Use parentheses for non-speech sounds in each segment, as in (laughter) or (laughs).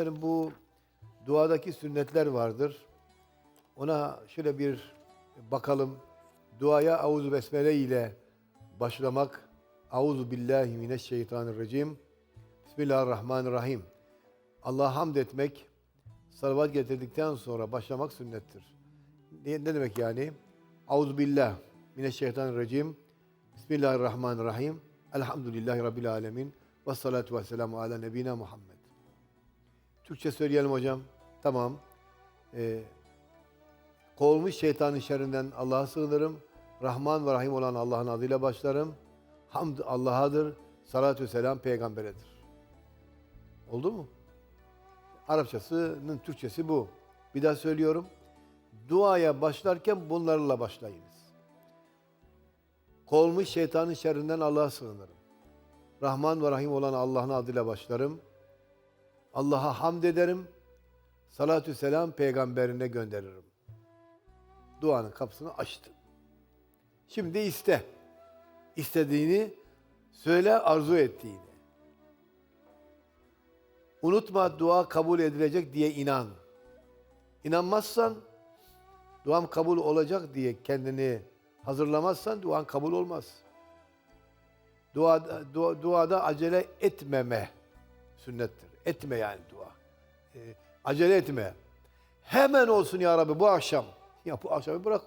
Efendim bu duadaki sünnetler vardır. Ona şöyle bir bakalım. Duaya auzu besmele ile başlamak. Auzu billahi mineşşeytanirracim. Bismillahirrahmanirrahim. Allah'a hamd etmek, salavat getirdikten sonra başlamak sünnettir. Ne, ne demek yani? Auzu billah mineşşeytanirracim. Bismillahirrahmanirrahim. Elhamdülillahi Rabbil alemin. Ve salatu ve selamu ala nebina Muhammed. Türkçe söyleyelim hocam. Tamam. Ee, kovulmuş şeytanın şerrinden Allah'a sığınırım. Rahman ve Rahim olan Allah'ın adıyla başlarım. Hamd Allah'adır. Salatü selam peygamberedir. Oldu mu? Arapçasının Türkçesi bu. Bir daha söylüyorum. Duaya başlarken bunlarla başlayınız. Kovulmuş şeytanın şerrinden Allah'a sığınırım. Rahman ve Rahim olan Allah'ın adıyla başlarım. Allah'a hamd ederim. Salatü selam peygamberine gönderirim. Duanın kapısını açtın. Şimdi iste. İstediğini söyle arzu ettiğini. Unutma dua kabul edilecek diye inan. İnanmazsan duam kabul olacak diye kendini hazırlamazsan duan kabul olmaz. Duada, dua, duada acele etmeme sünnettir. Etme yani dua. Ee, acele etme. Hemen olsun ya Rabbi bu akşam. Ya bu akşamı bırak.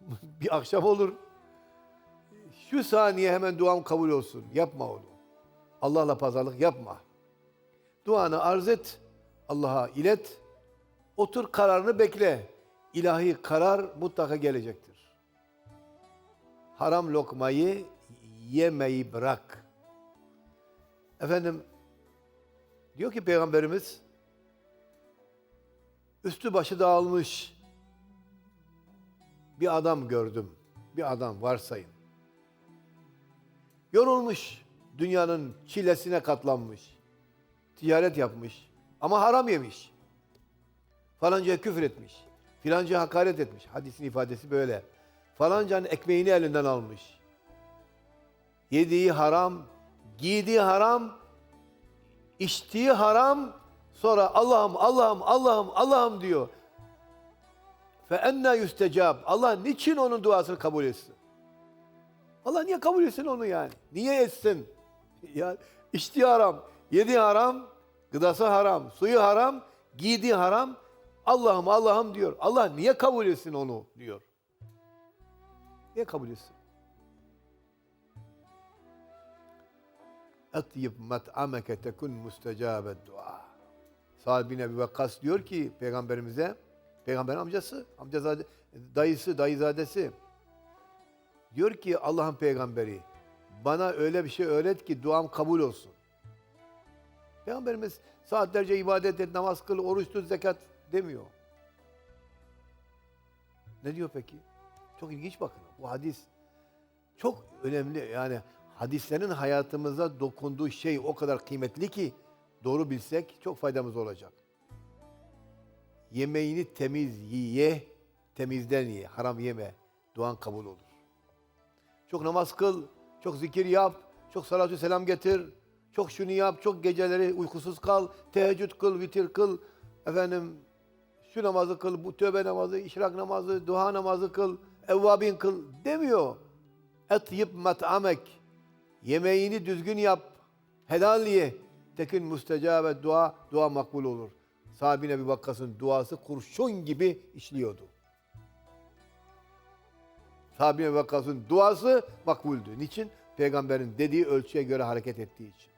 (laughs) bir akşam olur. Şu saniye hemen duam kabul olsun. Yapma onu. Allah'la pazarlık yapma. Duanı arz et. Allah'a ilet. Otur kararını bekle. İlahi karar mutlaka gelecektir. Haram lokmayı yemeyi bırak. Efendim diyor ki Peygamberimiz üstü başı dağılmış bir adam gördüm. Bir adam varsayın. Yorulmuş, dünyanın çilesine katlanmış. Ticaret yapmış ama haram yemiş. Falancaya küfür etmiş. Filancaya hakaret etmiş. Hadisin ifadesi böyle. Falancanın ekmeğini elinden almış. Yediği haram, giydiği haram, içtiği haram, sonra Allah'ım, Allah'ım, Allah'ım, Allah'ım diyor. Fe enna yüstecab. Allah niçin onun duasını kabul etsin? Allah niye kabul etsin onu yani? Niye etsin? (laughs) Ya içtiği haram, yediği haram, gıdası haram, suyu haram, giydiği haram. Allah'ım Allah'ım diyor. Allah niye kabul etsin onu diyor. Niye kabul etsin? Etyib met'ameke tekun müstecabed dua. Sa'd bin Ebi Vakkas diyor ki peygamberimize, peygamberin amcası, amcazade, dayısı, dayızadesi. Diyor ki Allah'ın peygamberi, bana öyle bir şey öğret ki duam kabul olsun. Peygamberimiz saatlerce ibadet et, namaz kıl, oruç tut, zekat demiyor. Ne diyor peki? Çok ilginç bakın. Bu hadis çok önemli. Yani hadislerin hayatımıza dokunduğu şey o kadar kıymetli ki doğru bilsek çok faydamız olacak. Yemeğini temiz ye, temizden ye, haram yeme. Duan kabul olur. Çok namaz kıl, çok zikir yap, çok salatü selam getir, çok şunu yap, çok geceleri uykusuz kal, teheccüd kıl, vitir kıl, efendim şu namazı kıl, bu tövbe namazı, işrak namazı, duha namazı kıl, evvabin kıl demiyor. Etyib met'amek. Yemeğini düzgün yap, helal ye. Tekin müstecabe dua, dua makbul olur. Sa'd bin Ebi Vakkas'ın duası kurşun gibi işliyordu. Sa'd bin Ebi Vakkas'ın duası makbuldü. Niçin? Peygamberin dediği ölçüye göre hareket ettiği için.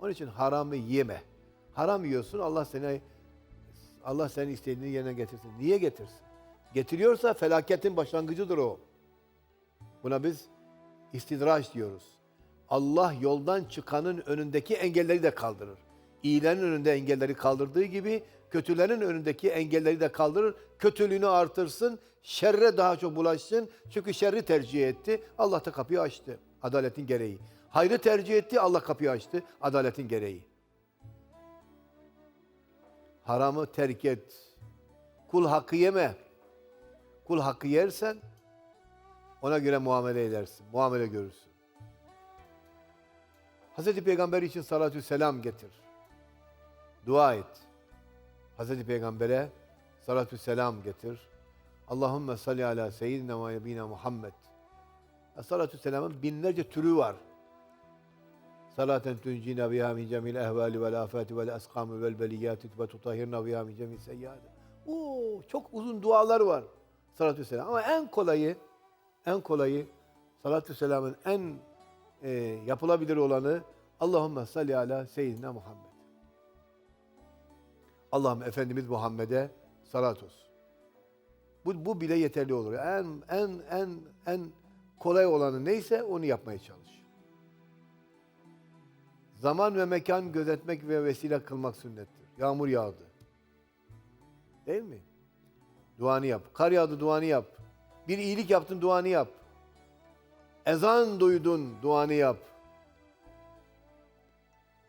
Onun için haramı yeme. Haram yiyorsun Allah seni Allah senin istediğini yerine getirsin. Niye getirsin? Getiriyorsa felaketin başlangıcıdır o. Buna biz istidraç diyoruz. Allah yoldan çıkanın önündeki engelleri de kaldırır. İyilerin önünde engelleri kaldırdığı gibi kötülerin önündeki engelleri de kaldırır. Kötülüğünü artırsın, şerre daha çok bulaşsın. Çünkü şerri tercih etti. Allah da kapıyı açtı. Adaletin gereği. Hayrı tercih etti. Allah kapıyı açtı. Adaletin gereği. Haramı terk et. Kul hakkı yeme. Kul hakkı yersen ona göre muamele edersin. Muamele görürsün. Hazreti Peygamber için salatü selam getir. Dua et. Hazreti Peygamber'e salatü selam getir. Allahümme salli ala seyyidina ve nebina Muhammed. Salatü selamın binlerce türü var. Salaten tuncina biha min cemil ehvali vel afati vel eskamı vel beliyati ve tutahhirna biha min cemil seyyadi. Oo, çok uzun dualar var. Salatü selam. Ama en kolayı, en kolayı salatü selamın en e, yapılabilir olanı Allahümme salli ala seyyidina Muhammed. Allah'ım Efendimiz Muhammed'e salat olsun. Bu, bu bile yeterli olur. En en en en kolay olanı neyse onu yapmaya çalış. Zaman ve mekan gözetmek ve vesile kılmak sünnettir. Yağmur yağdı. Değil mi? Duanı yap. Kar yağdı duanı yap. Bir iyilik yaptın duanı yap. Ezan duydun duanı yap.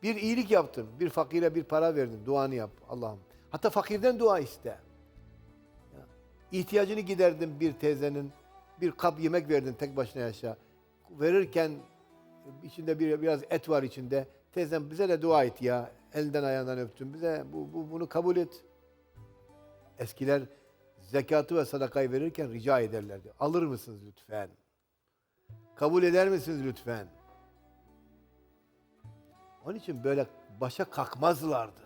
Bir iyilik yaptın. Bir fakire bir para verdin. Duanı yap Allah'ım. Hatta fakirden dua iste. Ya, İhtiyacını giderdin bir teyzenin. Bir kap yemek verdin tek başına yaşa. Verirken içinde bir, biraz et var içinde. Teyzem bize de dua et ya. Elden ayağından öptüm. Bize bu, bu, bunu kabul et. Eskiler zekatı ve sadakayı verirken rica ederlerdi. Alır mısınız lütfen? Kabul eder misiniz lütfen? Onun için böyle başa kalkmazlardı.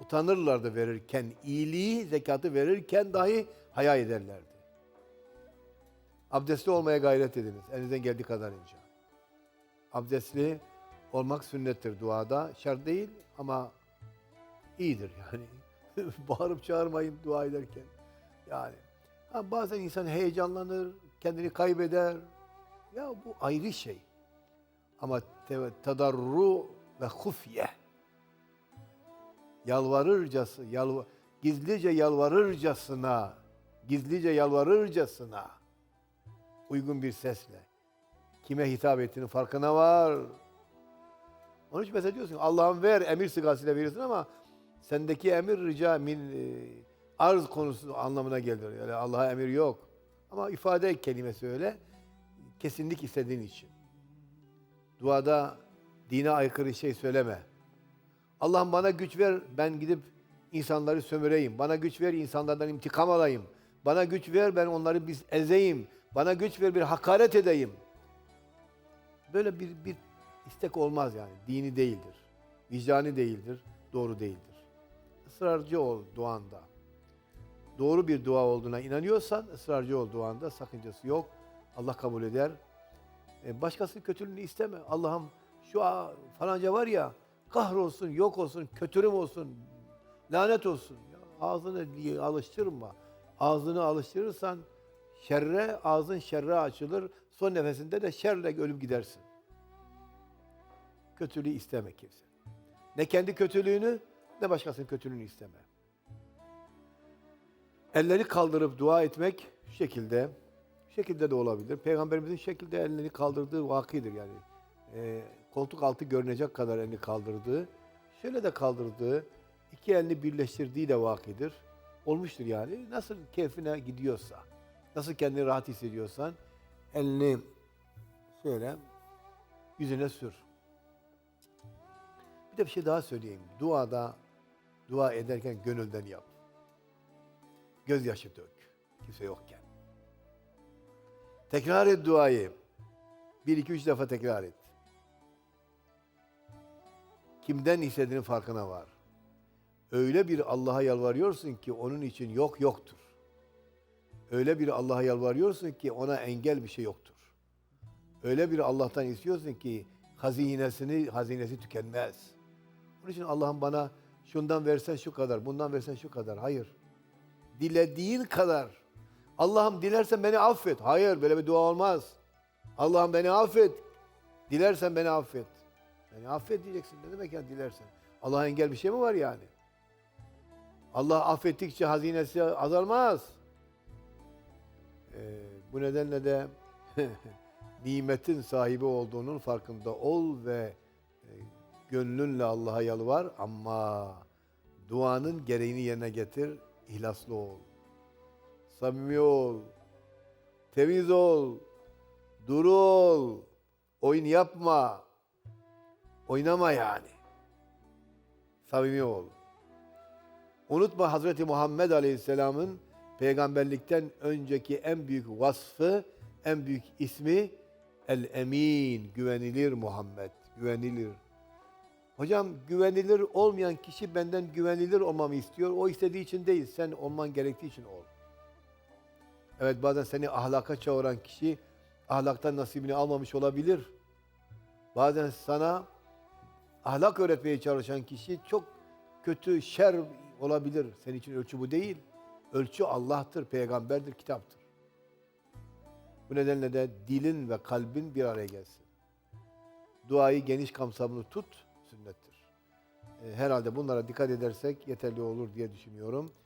Utanırlardı verirken, iyiliği, zekatı verirken dahi haya ederlerdi. Abdestli olmaya gayret ediniz, elinizden geldiği kadarınca. Abdestli olmak sünnettir duada, şart değil ama iyidir yani. (laughs) Bağırıp çağırmayın dua ederken. Yani ha, bazen insan heyecanlanır, kendini kaybeder. Ya bu ayrı şey. Ama tadarru ve hufye. Yalvarırcası, yalva, gizlice yalvarırcasına, gizlice yalvarırcasına uygun bir sesle kime hitap ettiğinin farkına var. Onun için mesela diyorsun Allah'ım ver emir sigasıyla veriyorsun ama sendeki emir rica min e, arz konusu anlamına gelir. Yani Allah'a emir yok. Ama ifade kelimesi öyle. Kesinlik istediğin için. Duada dine aykırı şey söyleme. Allah'ım bana güç ver, ben gidip insanları sömüreyim. Bana güç ver, insanlardan intikam alayım. Bana güç ver, ben onları biz ezeyim. Bana güç ver, bir hakaret edeyim. Böyle bir, bir istek olmaz yani. Dini değildir. Vicdani değildir, doğru değildir. Israrcı ol duanda. Doğru bir dua olduğuna inanıyorsan ısrarcı ol duanda. Sakıncası yok. Allah kabul eder. E, başkasının kötülüğünü isteme. Allah'ım şu falanca var ya kahrolsun, yok olsun, kötürüm olsun, lanet olsun. Ya, ağzını alıştırma. Ağzını alıştırırsan şerre, ağzın şerre açılır. Son nefesinde de şerle ölüp gidersin. Kötülüğü isteme kimse. Ne kendi kötülüğünü ne başkasının kötülüğünü isteme. Elleri kaldırıp dua etmek şekilde, şekilde de olabilir. Peygamberimizin şekilde ellerini kaldırdığı vakidir yani. Ee, koltuk altı görünecek kadar elini kaldırdığı, şöyle de kaldırdığı, iki elini birleştirdiği de vakidir. Olmuştur yani. Nasıl keyfine gidiyorsa, nasıl kendini rahat hissediyorsan elini şöyle yüzüne sür. Bir de bir şey daha söyleyeyim. Duada, dua ederken gönülden yap. Gözyaşı dök. Kimse yokken. Tekrar et duayı. Bir, iki, üç defa tekrar et. Kimden istediğinin farkına var. Öyle bir Allah'a yalvarıyorsun ki onun için yok yoktur. Öyle bir Allah'a yalvarıyorsun ki ona engel bir şey yoktur. Öyle bir Allah'tan istiyorsun ki hazinesini hazinesi tükenmez. Onun için Allah'ım bana şundan versen şu kadar, bundan versen şu kadar. Hayır. Dilediğin kadar. Allah'ım dilersen beni affet. Hayır, böyle bir dua olmaz. Allah'ım beni affet. Dilersen beni affet. Beni affet diyeceksin. Ne demek yani dilersen? Allah'a engel bir şey mi var yani? Allah affettikçe hazinesi azalmaz. Ee, bu nedenle de (laughs) nimetin sahibi olduğunun farkında ol ve e, gönlünle Allah'a yalvar ama duanın gereğini yerine getir, ihlaslı ol. Samimi ol. Temiz ol. Duru ol. Oyun yapma. Oynama yani. Samimi ol. Unutma Hazreti Muhammed Aleyhisselam'ın peygamberlikten önceki en büyük vasfı, en büyük ismi El-Emin, güvenilir Muhammed, güvenilir. Hocam güvenilir olmayan kişi benden güvenilir olmamı istiyor. O istediği için değil, sen olman gerektiği için ol. Evet bazen seni ahlaka çağıran kişi ahlaktan nasibini almamış olabilir. Bazen sana ahlak öğretmeye çalışan kişi çok kötü, şer olabilir. Senin için ölçü bu değil. Ölçü Allah'tır, peygamberdir, kitaptır. Bu nedenle de dilin ve kalbin bir araya gelsin. Duayı geniş kapsamlı tut, Herhalde bunlara dikkat edersek yeterli olur diye düşünüyorum.